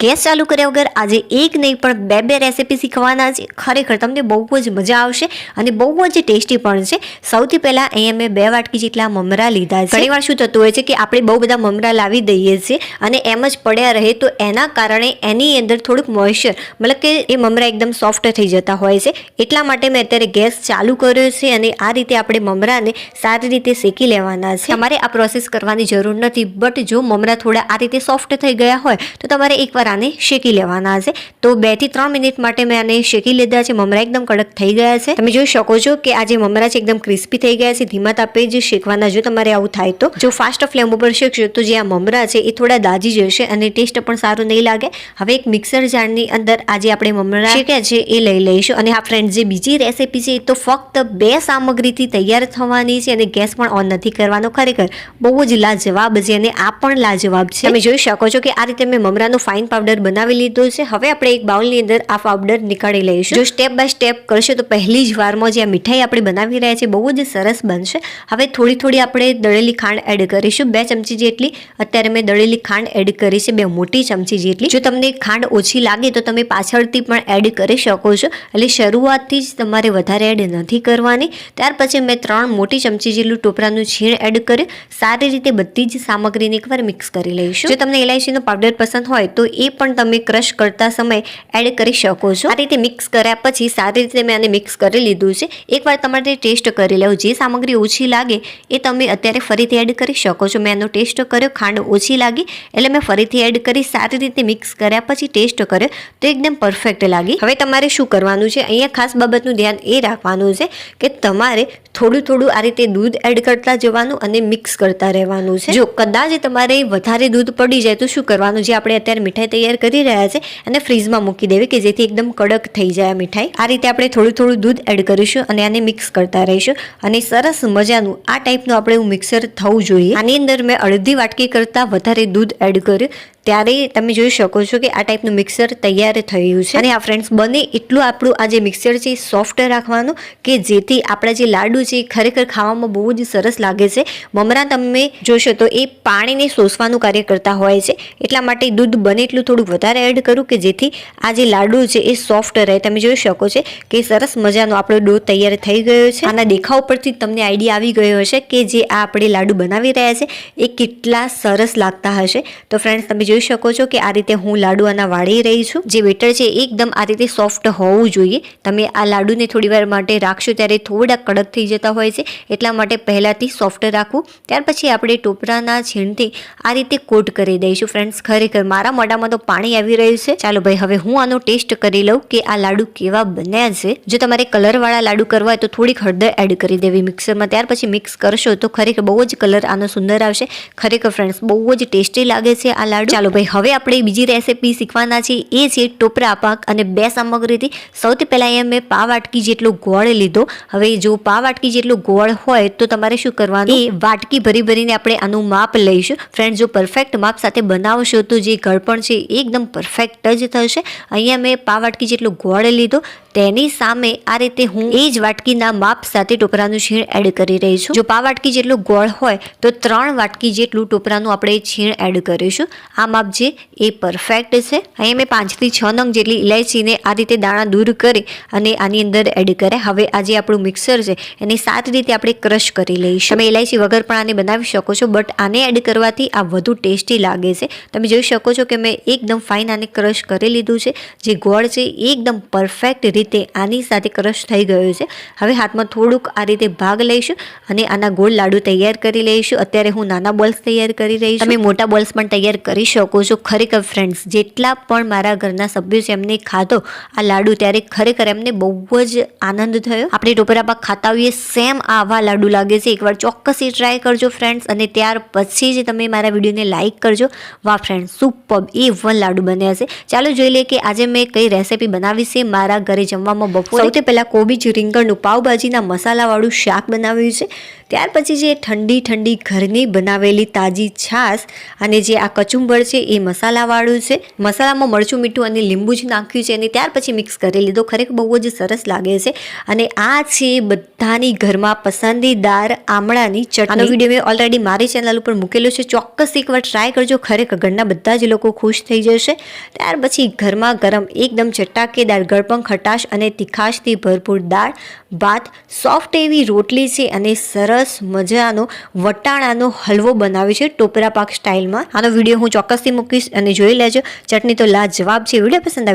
Gas ચાલુ કર્યા વગર આજે એક નહીં, પણ બે બે રેસીપી શીખવાના છે. ખરેખર તમને બહુ જ મજા આવશે અને બહુ જ ટેસ્ટી પણ છે. સૌથી પહેલાં અહીંયા મેં બે વાટકી જેટલા મમરા લીધા છે. ઘણીવાર શું થતું હોય છે કે આપણે બહુ બધા મમરા લાવી દઈએ છીએ અને એમ જ પડ્યા રહે, તો એના કારણે એની અંદર થોડુંક મોઇશ્ચર મતલબ કે એ મમરા એકદમ સોફ્ટ થઈ જતા હોય છે. એટલા માટે મેં અત્યારે ગેસ ચાલુ કર્યો છે અને આ રીતે આપણે મમરાને સારી રીતે શેકી લેવાના છે. તમારે આ પ્રોસેસ કરવાની જરૂર નથી બટ જો મમરા થોડા આ રીતે સોફ્ટ થઈ ગયા હોય, તો તમારે એકવાર આને શેકી લેવાના છે. તો બેથી ત્રણ મિનિટ માટે મેં આને શેકી લીધા છે. મમરા એકદમ કડક થઈ ગયા છે. તમે જોઈ શકો છો કે આ મમરા છે એકદમ ક્રિસ્પી થઈ ગયા છે. ધીમા તાપે જ શેકવાના જો તમારે આવું થાય તો. જો ફાસ્ટ ફ્લેમ ઉપર શેકશો તો જે આ મમરા છે એ થોડા દાજી જશે અને ટેસ્ટ પણ સારું નહીં લાગે. હવે એક મિક્સર જારની અંદર આજે આપણે મમરા શેક્યા છે એ લઈ લઈશું. અને આ ફ્રેન્ડ જે બીજી રેસીપી છે એ તો ફક્ત બે સામગ્રીથી તૈયાર થવાની છે અને ગેસ પણ ઓન નથી કરવાનો ખરેખર. બહુ જ લાજવાબ છે અને આ પણ લાજવાબ છે. તમે જોઈ શકો છો કે આ રીતે મેં મમરાનો ફાઇન પાવડર બનાવી લીધો છે. હવે આપણે એક બાઉલની અંદર આ પાવડર નીકાળી લઈશું. જો સ્ટેપ બાય સ્ટેપ કરશો તો પહેલી જ વારમાં જે આ મીઠાઈ આપણે બનાવી રહ્યા છીએ, બહુ જ સરસ બનશે. હવે થોડી થોડી આપણે દળેલી ખાંડ એડ કરીશું. બે ચમચી જેટલી, અત્યારે મેં દળેલી ખાંડ એડ કરી છે, બે મોટી ચમચી જેટલી. જો તમને ખાંડ ઓછી લાગે તો તમે પાછળથી પણ એડ કરી શકો છો. એટલે શરૂઆતથી જ તમારે વધારે એડ નથી કરવાની. ત્યાર પછી મેં ત્રણ મોટી ચમચી જેટલું ટોપરાનું છીણ એડ કર્યું. સારી રીતે બધી જ સામગ્રીને એકવાર મિક્સ કરી લઈશું. જો તમને ઇલાયચીનો પાવડર પસંદ હોય તો પણ તમે ક્રશ કરતા સમય એડ કરી શકો છો. આ રીતે મિક્સ કર્યા પછી સારી રીતે મેં આને મિક્સ કરી લીધું છે. એકવાર તમારે ટેસ્ટ કરી લેવું. જે સામગ્રી ઓછી લાગે એ તમે અત્યારે ફરીથી એડ કરી શકો છો. મેં એનો ટેસ્ટ કર્યો, ખાંડ ઓછી લાગી એટલે મેં ફરીથી એડ કરી સારી રીતે મિક્સ કર્યા પછી ટેસ્ટ કર્યો. તો એકદમ પરફેક્ટ લાગી. હવે તમારે શું કરવાનું છે? અહીંયા ખાસ બાબતનું ધ્યાન એ રાખવાનું છે કે તમારે થોડું થોડું આ રીતે દૂધ એડ કરતા જવાનું અને મિક્સ કરતા રહેવાનું છે. જો કદાચ તમારે વધારે દૂધ પડી જાય તો શું કરવાનું? જે આપણે અત્યારે મીઠાઈ તૈયાર કરી રહ્યા છે અને ફ્રીજમાં મૂકી દેવી કે જેથી એકદમ કડક થઈ જાય મીઠાઈ. આ રીતે આપણે થોડું થોડું દૂધ એડ કરીશું અને આને મિક્સ કરતા રહીશું. અને સરસ મજાનું આ ટાઈપનું આપણે મિક્સર થવું જોઈએ. આની અંદર મેં અડધી વાટકી કરતાં વધારે દૂધ એડ કર્યું. ત્યારે તમે જોઈ શકો છો કે આ ટાઈપનું મિક્સર તૈયાર થયું છે. અને આ ફ્રેન્ડ્સ બને એટલું આપણું આ જે મિક્સર છે, એ સોફ્ટ રાખવાનું કે જેથી આપણા જે લાડુ છે, એ ખરેખર ખાવામાં બહુ જ સરસ લાગે છે. મમરા તમે જોશો તો એ પાણીને શોષવાનું કાર્ય કરતા હોય છે. એટલા માટે દૂધ બને એટલું થોડું વધારે એડ કરું કે જેથી આ જે લાડુ છે, એ સોફ્ટ રહે. તમે જોઈ શકો છો કે સરસ મજાનો આપણો ડો તૈયાર થઈ ગયો છે. આના દેખાવ પરથી તમને આઈડિયા આવી ગયો હશે કે જે આ આપણે લાડુ બનાવી રહ્યા છે, એ કેટલા સરસ લાગતા હશે. તો ફ્રેન્ડ્સ તમે જોઈ શકો છો કે આ રીતે હું લાડુ આના વાળી રહી છું. જે બેટર છે એકદમ આ રીતે સોફ્ટ હોવું જોઈએ. તમે આ લાડુને થોડી વાર માટે રાખશો ત્યારે થોડા કડક થઈ જતા હોય છે. એટલા માટે પહેલાંથી સોફ્ટ રાખવું. ત્યાર પછી આપણે ટોપરાના છીણથી આ રીતે કોટ કરી દઈશું. ફ્રેન્ડ્સ ખરેખર મારા મોઢામાં તો પાણી આવી રહ્યું છે. ચાલો ભાઈ, હવે હું આનો ટેસ્ટ કરી લઉં કે આ લાડુ કેવા બન્યા છે. જો તમારે કલરવાળા લાડુ કરવા હોય તો થોડીક હળદર એડ કરી દેવી મિક્સરમાં ત્યાર પછી મિક્સ કરશો તો ખરેખર બહુ જ કલર આનો સુંદર આવશે. ખરેખર ફ્રેન્ડ્સ બહુ જ ટેસ્ટી લાગે છે આ લાડુ. ચાલો ભાઈ, હવે આપણે બીજી રેસીપી શીખવાના છે એ છે ટોપરા પાક અને બે સામગ્રીથી સૌથી પહેલાં અહીંયા મેં પા વાટકી જેટલો ગોળ લીધો. હવે જો પા વાટકી જેટલો ગોળ હોય તો તમારે શું કરવાનું? એ વાટકી ભરી ભરીને આપણે આનું માપ લઈશું. ફ્રેન્ડ જો પરફેક્ટ માપ સાથે બનાવશો તો જે ગળપણ છે એકદમ પરફેક્ટ જ થશે. અહીંયા મેં પા વાટકી જેટલો ગોળ લીધો. તેની સામે આ રીતે હું એ જ વાટકીના માપ સાથે ટોપરાનું છીણ એડ કરી રહી છું. જો પા વાટકી જેટલું ગોળ હોય તો ત્રણ વાટકી જેટલું ટોપરાનું આપણે છીણ એડ કરીશું. આ માપ જે એ પરફેક્ટ છે. અહીંયા મેં પાંચથી છ નંગ જેટલી ઇલાયચીને આ રીતે દાણા દૂર કરી અને આની અંદર એડ કરે હવે આ જે આપણું મિક્સર છે, એને સાત રીતે આપણે ક્રશ કરી લઈશું. તમે ઇલાયચી વગર પણ આને બનાવી શકો છો બટ આને એડ કરવાથી આ વધુ ટેસ્ટી લાગે છે. તમે જોઈ શકો છો કે મેં એકદમ ફાઇન આને ક્રશ કરી લીધું છે. જે ગોળ છે એકદમ પરફેક્ટ રીતે આની સાથે ક્રશ થઈ ગયો છે. હવે હાથમાં થોડુંક આ રીતે ભાગ લઈશું અને આના ગોળ લાડુ તૈયાર કરી લઈશું. અત્યારે હું નાના બોલ્સ તૈયાર કરી રહી છું. તમે મોટા બોલ્સ પણ તૈયાર કરી શકો છો, ખરેખર ફ્રેન્ડ્સ જેટલા પણ મારા ઘરના સભ્યો છે, એમને ખાધો આ લાડુ ત્યારે ખરેખર એમને બહુ જ આનંદ થયો. આપણે ટોપરા પાક ખાતા હોઈએ સેમ આવા લાડુ લાગે છે. એકવાર ચોક્કસ એ ટ્રાય કરજો ફ્રેન્ડ્સ અને ત્યાર પછી જ તમે મારા વિડીયોને લાઇક કરજો. વાહ ફ્રેન્ડ્સ સુપર એ વન લાડુ બન્યા છે. ચાલો જોઈ લઈએ કે આજે મેં કઈ રેસીપી બનાવી છે મારા ઘરે જમવામાં બપોરે. સૌથી પહેલાં કોબીજ રીંગણનું પાવભાજીના મસાલાવાળું શાક બનાવ્યું છે. ત્યાર પછી જે ઠંડી ઠંડી ઘરની બનાવેલી તાજી છાશ અને જે આ કચુંબર છે એ મસાલાવાળું છે. મસાલામાં મરચું, મીઠું અને લીંબુ જ નાખ્યું છે અને ત્યાર પછી મિક્સ કરી લીધો. ખરેખર બહુ જ સરસ લાગે છે. અને આ છે બધાની ઘરમાં પસંદીદાર આમળાની ચટણી. વીડિયો મેં ઓલરેડી મારી ચેનલ ઉપર મૂકેલો છે. ચોક્કસ એકવાર ટ્રાય કરજો. ખરેખર ઘરના બધા જ લોકો ખુશ થઈ જશે. ત્યાર પછી ઘરમાં ગરમ એકદમ ચટાકેદાર ગળપણ, ખટાશ અને તીખાશથી ભરપૂર દાળ, ભાત સોફ્ટ એવી રોટલી છે અને સરસ મજાનો વટાણાનો હલવો બનાવ્યો છે ટોપરા પાક સ્ટાઇલમાં આનો વીડિયો હું ચોક્કસથી મૂકીશ અને જોઈ લેજો. ચટણી તો લાજવાબ છે. વીડિયો પસંદ આવે